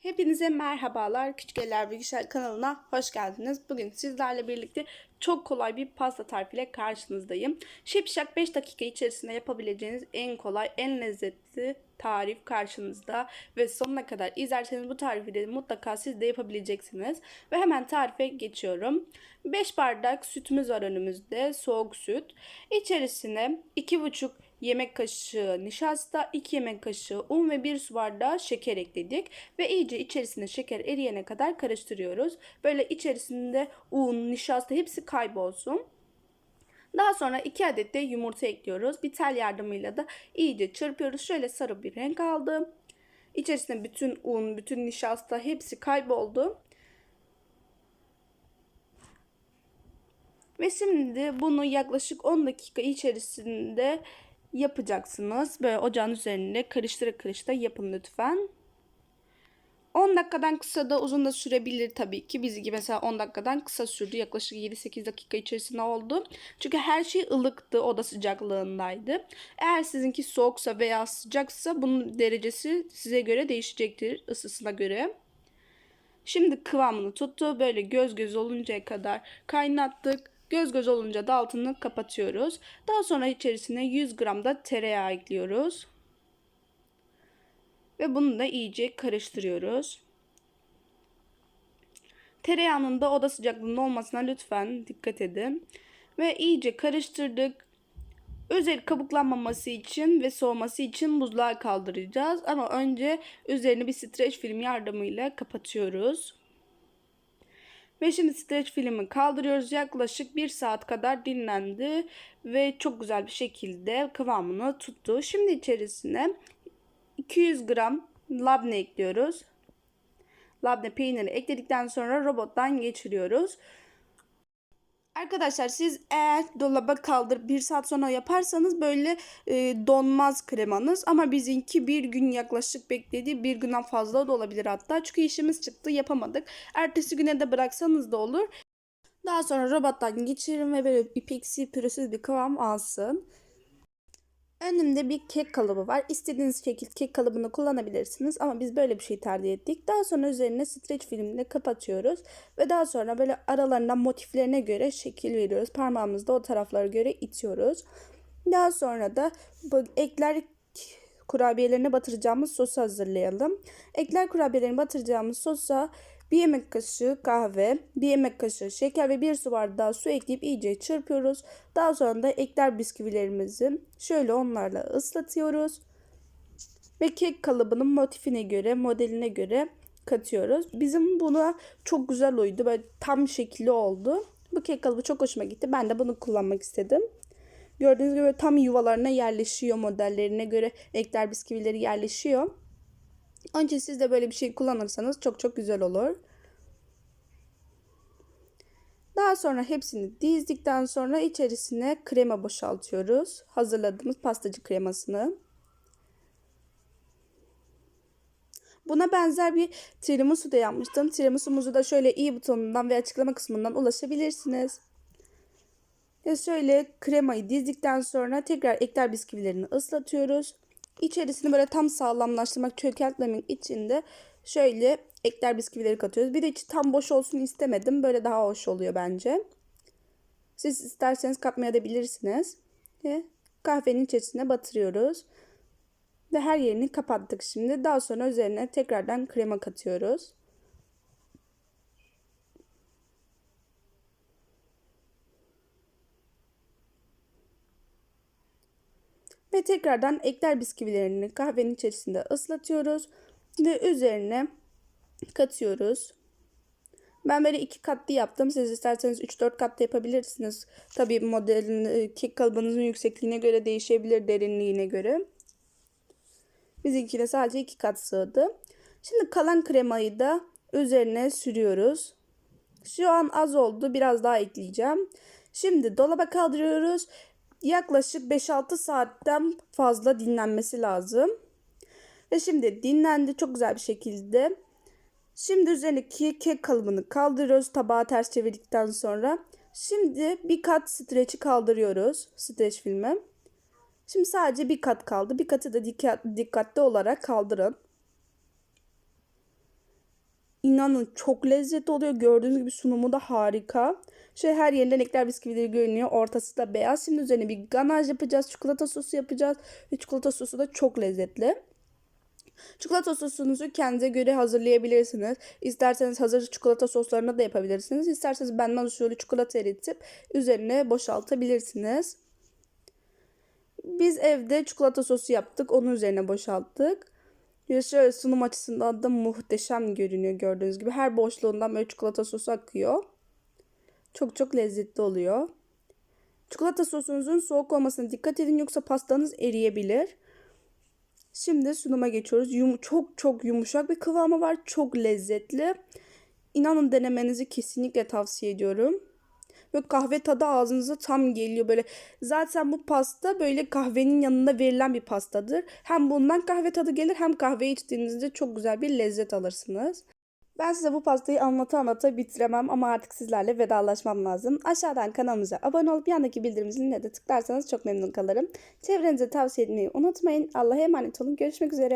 Hepinize merhabalar. Küçük Eller Bilgisayar kanalına hoş geldiniz. Bugün sizlerle birlikte çok kolay bir pasta tarifiyle karşınızdayım. Şipşak 5 dakika içerisinde yapabileceğiniz en kolay, en lezzetli tarif karşınızda. Ve sonuna kadar izlerseniz bu tarifi de mutlaka siz de yapabileceksiniz. Ve hemen tarife geçiyorum. 5 bardak sütümüz var önümüzde. Soğuk süt. İçerisine 2,5 yemek kaşığı nişasta, 2 yemek kaşığı un ve 1 su bardağı şeker ekledik. Ve iyice içerisinde şeker eriyene kadar karıştırıyoruz. Böyle içerisinde un, nişasta hepsi kaybolsun. Daha sonra 2 adet de yumurta ekliyoruz. Bir tel yardımıyla da iyice çırpıyoruz. Şöyle sarı bir renk aldı. İçerisinde bütün un, bütün nişasta hepsi kayboldu. Ve şimdi bunu yaklaşık 10 dakika içerisinde yapacaksınız. Böyle ocağın üzerinde karıştıra karıştıra yapın lütfen. 10 dakikadan kısa da uzun da sürebilir tabii ki. Biz gibi mesela 10 dakikadan kısa sürdü. Yaklaşık 7-8 dakika içerisinde oldu. Çünkü her şey ılıktı. Oda sıcaklığındaydı. Eğer sizinki soğuksa veya sıcaksa bunun derecesi size göre değişecektir ısısına göre. Şimdi kıvamını tuttu. Böyle göz göz oluncaya kadar kaynattık. Göz göz olunca da altını kapatıyoruz. Daha sonra içerisine 100 gram da tereyağı ekliyoruz. Ve bunu da iyice karıştırıyoruz. Tereyağının da oda sıcaklığında olmasına lütfen dikkat edin. Ve iyice karıştırdık. Üzeri kabuklanmaması için ve soğuması için buzluğa kaldıracağız. Ama önce üzerini bir streç film yardımıyla kapatıyoruz. Ve şimdi streç filmi kaldırıyoruz. Yaklaşık bir saat kadar dinlendi ve çok güzel bir şekilde kıvamını tuttu. Şimdi içerisine 200 gram labne ekliyoruz. Labne peyniri ekledikten sonra robottan geçiriyoruz. Arkadaşlar siz eğer dolaba kaldır bir saat sonra yaparsanız böyle e, donmaz kremanız. Ama bizimki bir gün yaklaşık bekledi. Bir günden fazla da olabilir hatta. Çünkü işimiz çıktı yapamadık. Ertesi güne de bıraksanız da olur. Daha sonra robottan geçirin ve böyle ipeksi pürüzsüz bir kıvam alsın. Önümde bir kek kalıbı var. İstediğiniz şekilde kek kalıbını kullanabilirsiniz ama biz böyle bir şey tercih ettik. Daha sonra üzerine streç filmle kapatıyoruz ve daha sonra böyle aralarından motiflerine göre şekil veriyoruz. Parmağımızla o taraflara göre itiyoruz. Daha sonra da bu ekler kurabiyelerine batıracağımız sosu hazırlayalım. Ekler kurabiyelerini batıracağımız sosa bir yemek kaşığı kahve, bir yemek kaşığı şeker ve bir su bardağı su ekleyip iyice çırpıyoruz. Daha sonra da ekler bisküvilerimizi şöyle onlarla ıslatıyoruz. Ve kek kalıbının motifine göre, modeline göre katıyoruz. Bizim buna çok güzel uydu. Böyle tam şekli oldu. Bu kek kalıbı çok hoşuma gitti. Ben de bunu kullanmak istedim. Gördüğünüz gibi tam yuvalarına yerleşiyor modellerine göre ekler bisküvileri yerleşiyor. Önce siz de böyle bir şey kullanırsanız çok çok güzel olur. Daha sonra hepsini dizdikten sonra içerisine krema boşaltıyoruz. Hazırladığımız pastacı kremasını. Buna benzer bir tiramisu da yapmıştım. Tiramisu'muzu da şöyle i butonundan ve açıklama kısmından ulaşabilirsiniz. Ve şöyle kremayı dizdikten sonra tekrar ekler bisküvilerini ıslatıyoruz. İçerisini böyle tam sağlamlaştırmak, çökertmemek için de şöyle ekler bisküvileri katıyoruz. Bir de içi tam boş olsun istemedim. Böyle daha hoş oluyor bence. Siz isterseniz katmayabilirsiniz. Ve kahvenin içerisine batırıyoruz. Ve her yerini kapattık şimdi. Daha sonra üzerine tekrardan krema katıyoruz. Ve tekrardan ekler bisküvilerini kahvenin içerisinde ıslatıyoruz. Ve üzerine katıyoruz. Ben böyle iki katlı yaptım. Siz isterseniz 3-4 katlı yapabilirsiniz. Tabi modelin e, kek kalıbınızın yüksekliğine göre değişebilir derinliğine göre. Bizimkine sadece iki kat sığdı. Şimdi kalan kremayı da üzerine sürüyoruz. Şu an az oldu. Biraz daha ekleyeceğim. Şimdi dolaba kaldırıyoruz yaklaşık 5-6 saatten fazla dinlenmesi lazım. Ve şimdi dinlendi çok güzel bir şekilde. Şimdi üzerindeki kek kalıbını kaldırıyoruz tabağa ters çevirdikten sonra. Şimdi bir kat streçi kaldırıyoruz. Streç filmi. Şimdi sadece bir kat kaldı. Bir katı da dikkat, dikkatli olarak kaldırın. İnanın çok lezzetli oluyor. Gördüğünüz gibi sunumu da harika. Şöyle her yerinden ekler bisküvileri görünüyor. Ortası da beyaz. Şimdi üzerine bir ganaj yapacağız. Çikolata sosu yapacağız. Ve çikolata sosu da çok lezzetli. Çikolata sosunuzu kendinize göre hazırlayabilirsiniz. İsterseniz hazır çikolata soslarını da yapabilirsiniz. İsterseniz benden usulü çikolata eritip üzerine boşaltabilirsiniz. Biz evde çikolata sosu yaptık. Onun üzerine boşalttık. Ya şöyle sunum açısından da muhteşem görünüyor gördüğünüz gibi. Her boşluğundan böyle çikolata sosu akıyor. Çok çok lezzetli oluyor. Çikolata sosunuzun soğuk olmasına dikkat edin yoksa pastanız eriyebilir. Şimdi sunuma geçiyoruz. Yum çok çok yumuşak bir kıvamı var. Çok lezzetli. İnanın denemenizi kesinlikle tavsiye ediyorum. Böyle kahve tadı ağzınıza tam geliyor böyle. Zaten bu pasta böyle kahvenin yanında verilen bir pastadır. Hem bundan kahve tadı gelir hem kahve içtiğinizde çok güzel bir lezzet alırsınız. Ben size bu pastayı anlata anlata bitiremem ama artık sizlerle vedalaşmam lazım. Aşağıdan kanalımıza abone olup yandaki bildirim ziline de tıklarsanız çok memnun kalırım. Çevrenize tavsiye etmeyi unutmayın. Allah'a emanet olun. Görüşmek üzere.